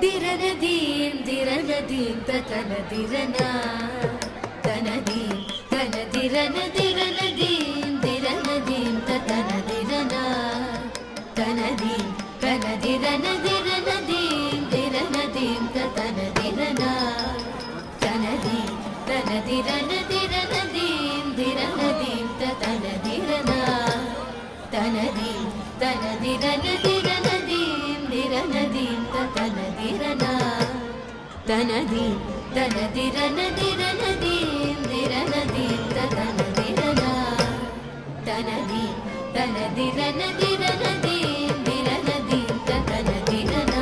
दीन्दिर नदी तनदिरना तनदि तनदिरन दिर न दीन्दिर नदी तनदिना तनदि तनदिनदिन दीन्दिर नदी तनदिना तनदि तनदिनदिन दीन्दि नदीतनदिना तनदि तनदिनदि തനദീം തനദിരനദിരനദീം ദിരനദീം തനദിരന തനദീം തനദിരനദിരനദീം ദിരനദീം തനദിരന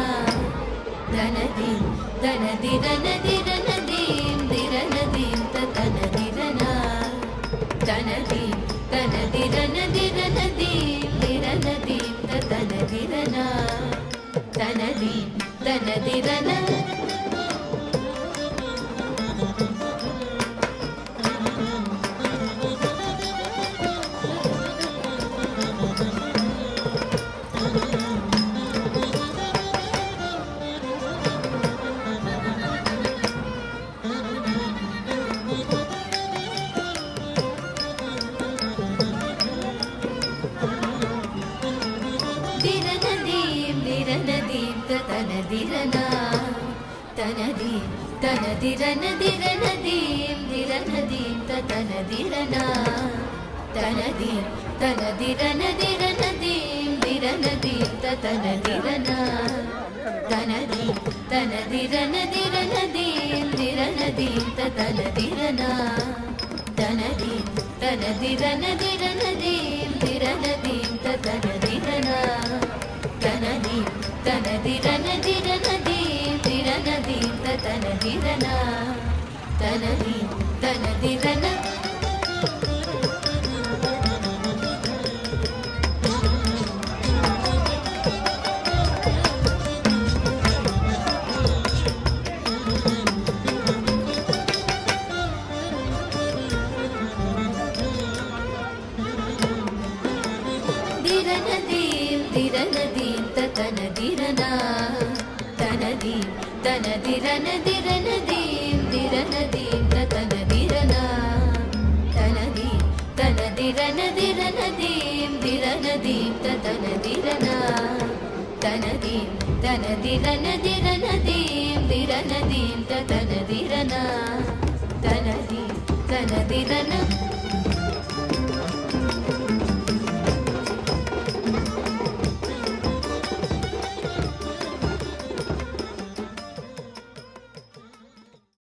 തനദീം തനദിരനദിരനദീം തനദിരന തനദീം തനദിരനദിരനദീം ദിരനദീം തനദിരന തനദീം തനദിരനദിരനദീം ദിരനദീം തനദിരന തനദീം തനദിരനദിരനദീം ദിരനദീം തനദിരന തനദീം തനദിരനദിരനദീം ദിരനദീം തനദിരന తనది తనది రణజిరనది తిరనది తనది రన తనది తనది రన దిరన దిరన దీం దిరన దీం తన దిరన తనది తన దిరన దిరన దీం దిరన దీం తన దిరన తనది తన దిరన దిరన దీం దిరన దీం తన దిరన తనది తన దిరన